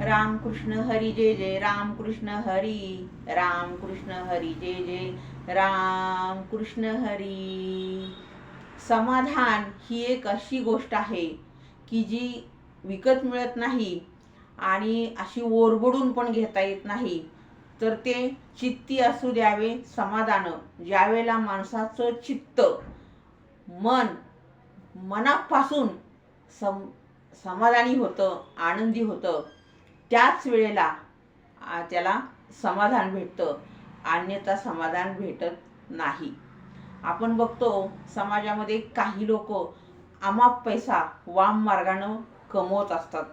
राम कृष्ण हरी जय जय राम कृष्ण हरी राम कृष्ण हरी जय जय राम कृष्ण हरी. समाधान ही एक अशी गोष्ट आहे की जी विकत मिळत नाही आणि अशी ओरबडून पण घेता येत नाही. तर ते चित्ती असू द्यावे समाधान. ज्यावेळेला माणसाचं चित्त मन मनापासून सम समाधानी होतं आनंदी होतं त्याच वेळेला त्याला समाधान भेटतं. अन्यथा समाधान भेटत नाही. आपण बघतो समाजामध्ये काही लोक अमाप पैसा वाम मार्गानं कमवत असतात.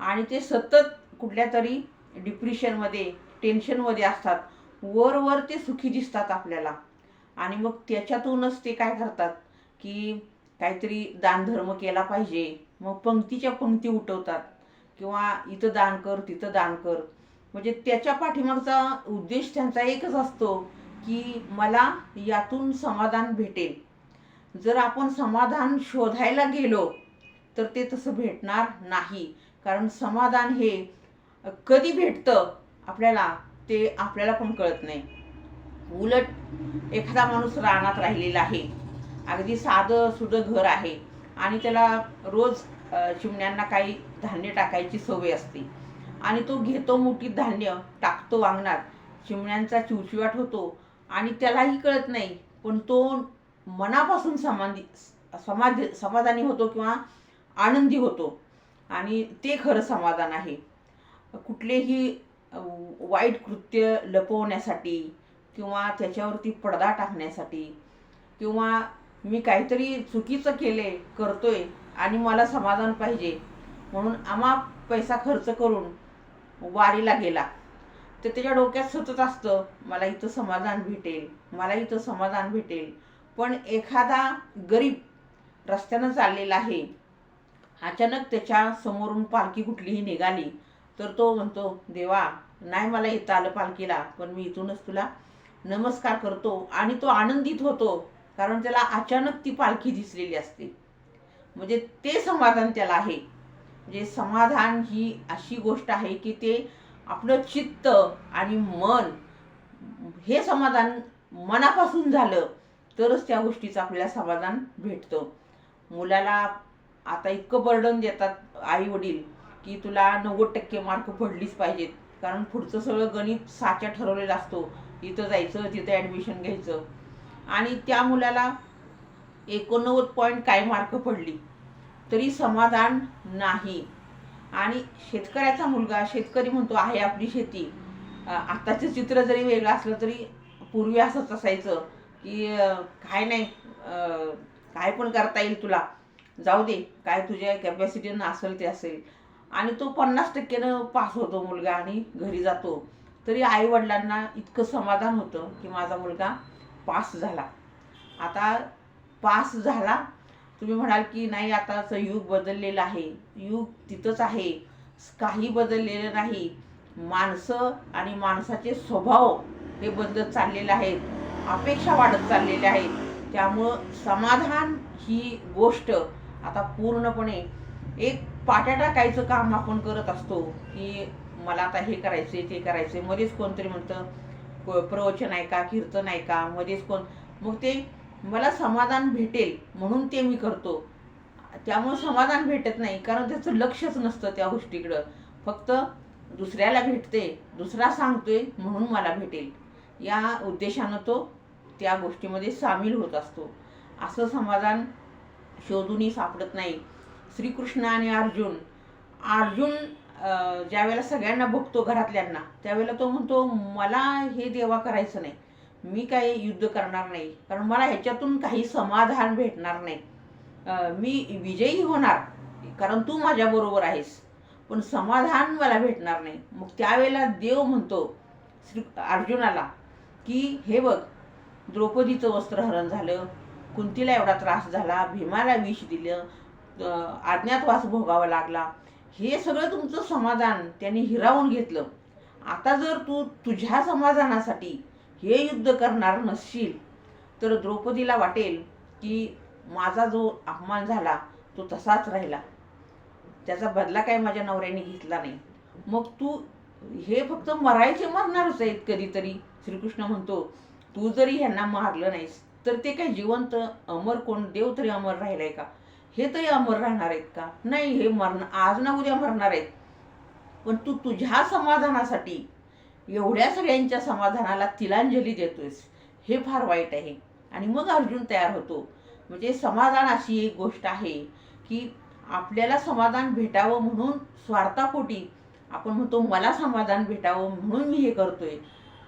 आणि ते सतत कुठल्या तरी डिप्रेशनमध्ये टेन्शनमध्ये असतात. वर वर ते सुखी दिसतात आपल्याला. आणि मग त्याच्यातूनच ते काय करतात की काहीतरी दानधर्म केला पाहिजे. मग पंक्तीच्या पंक्ती उठवतात. किंवा इथं दान कर तिथं दान कर. म्हणजे त्याच्या पाठीमागचा उद्देश त्यांचा एकच असतो की मला यातून समाधान भेटेल. जर आपण समाधान शोधायला गेलो तर ते तसं भेटणार नाही. कारण समाधान हे कधी भेटतं आपल्याला ते आपल्याला पण कळत नाही. उलट एखादा माणूस रानात राहिलेला आहे. अगदी साधं सुधं घर आहे. आणि त्याला रोज चिमण्यांना काही धान्य टाकायची सवय असते. आणि तो घेतो मुठीत धान्य टाकतो वांगणात. चिमण्यांचा चिवचिवाट होतो आणि त्यालाही कळत नाही. पण तो मनापासून समाधी समाध समाधानी होतो किंवा आनंदी होतो. आणि ते खरं समाधान आहे. कुठलेही वाईट कृत्य लपवण्यासाठी किंवा त्याच्यावरती पडदा टाकण्यासाठी किंवा मी काहीतरी चुकीचं केले करतोय आणि मला समाधान पाहिजे म्हणून आम्हा पैसा खर्च करून वारीला गेला. तर त्याच्या डोक्यात सतत असतं मला इथं समाधान भेटेल मला इथं समाधान भेटेल. पण एखादा गरीब रस्त्यानं चाललेला आहे अचानक त्याच्या समोरून पालखी कुठलीही निघाली तर तो म्हणतो देवा नाही मला इथं आलं पालखीला पण मी इथूनच तुला नमस्कार करतो. आणि तो आनंदित होतो कारण त्याला अचानक ती पालखी दिसलेली असते. म्हणजे ते समाधान त्याला आहे. म्हणजे समाधान ही अशी गोष्ट आहे की ते आपलं चित्त आणि मन हे समाधान मनापासून झालं तरच त्या गोष्टीचं आपल्याला समाधान भेटतं. मुलाला आता इतकं बर्डन देतात आई वडील की तुला नव्वद टक्के मार्क पडलीच पाहिजेत. कारण पुढचं सगळं गणित साच्या ठरवलेला असतो. इथं जायचं तिथं ॲडमिशन घ्यायचं. आणि त्या मुलाला एकोणनव्वद पॉईंट काय मार्क पडली? तरी समाधान नाही. आणि शेतकऱ्याचा मुलगा शेतकरी म्हणतो आहे आपली शेती. आत्ताचं चित्र जरी वेगळं असलं तरी पूर्वी असंच असायचं की काय नाही काय पण करता येईल तुला. जाऊ दे काय तुझ्या कॅपॅसिटीनं असेल ते असेल. आणि तो पन्नास टक्क्यानं पास होतो मुलगा आणि घरी जातो. तरी आईवडिलांना इतकं समाधान होतं की माझा मुलगा पास झाला. आता पास झाला तुम्ही म्हणाल की नाही आताचं युग बदललेलं आहे. युग तिथंच आहे. काही बदललेलं नाही. माणसं आणि माणसाचे स्वभाव हे बदलत चाललेले आहेत. अपेक्षा वाढत चाललेल्या आहेत. त्यामुळं समाधान ही गोष्ट आता पूर्णपणे एक पाट्या टाकायचं काम आपण करत असतो की मला आता हे करायचे ते करायचे मध्येच कोणतरी म्हणतं प्रवचन आहे का कीर्तन आहे का? मध्येच कोण मग ते मला समाधान भेटेल म्हणून ते मी करतो. त्यामुळं समाधान भेटत नाही कारण त्याचं लक्षच नसतं त्या गोष्टीकडं. फक्त दुसऱ्याला भेटते दुसरा सांगतोय म्हणून मला भेटेल. या उद्देशानं तो त्या गोष्टीमध्ये सामील होत असतो. असं समाधान शोधूनही सापडत नाही. श्रीकृष्ण आणि अर्जुन अर्जुन ज्यावेळेला सगळ्यांना बघतो घरातल्यांना त्यावेळेला तो म्हणतो मला हे देवा करायचं नाही. मी काही युद्ध करणार नाही. कारण मला ह्याच्यातून काही समाधान भेटणार नाही. मी विजयी होणार कारण तू माझ्याबरोबर आहेस. पण समाधान मला भेटणार नाही. मग त्यावेळेला देव म्हणतो श्री अर्जुनाला की हे बघ द्रौपदीचं वस्त्रहरण झालं कुंतीला एवढा त्रास झाला भीमाला विष दिलं आज्ञातवास अज्ञातवास भोगावा लागला. हे सगळं तुमचं समाधान त्यांनी हिरावून घेतलं. आता जर तू तुझ्या समाधानासाठी हे युद्ध करणार नसशील. तर द्रौपदीला वाटेल की माझा जो अपमान झाला तो तसाच राहिला. त्याचा बदला काय माझ्या नवऱ्याने घेतला नाही. मग तू हे फक्त मरायचे मरणारच आहेत कधीतरी. श्रीकृष्ण म्हणतो तू जरी ह्यांना मारलं नाहीस तर ते काय जिवंत अमर कोण? देव तरी अमर राहिलाय का? हे तरी अमर राहणार आहेत का? नाही हे मरण आज ना उद्या मरणार आहेत. पण तू तुझ्या समाधानासाठी एवढ्या सगळ्यांच्या समाधानाला तिलांजली देतोयस. हे फार वाईट आहे. आणि मग अर्जुन तयार होतो. म्हणजे समाधान अशी एक गोष्ट आहे की आपल्याला समाधान भेटावं म्हणून स्वार्थापोटी आपण म्हणतो मला समाधान भेटावं म्हणून मी हे करतोय.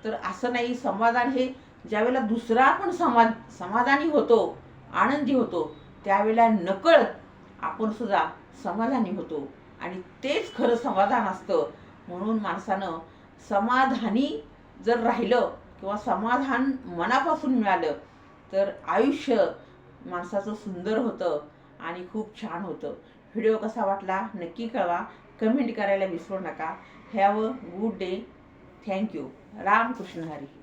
तर असं नाही. समाधान हे ज्यावेळेला दुसरा आपण समा समाधानी होतो आनंदी होतो त्यावेळेला नकळत आपण सुद्धा समाधानी होतो. आणि तेच खरं समाधान असतं. म्हणून माणसानं समाधानी जर राहिलं किंवा समाधान मनापासून मिळालं तर आयुष्य माणसाचं सुंदर होतं आणि खूप छान होतं. व्हिडिओ कसा वाटला नक्की कळवा. कमेंट करायला विसरू नका. Have a good day. Thank you Ramkrishna Hari.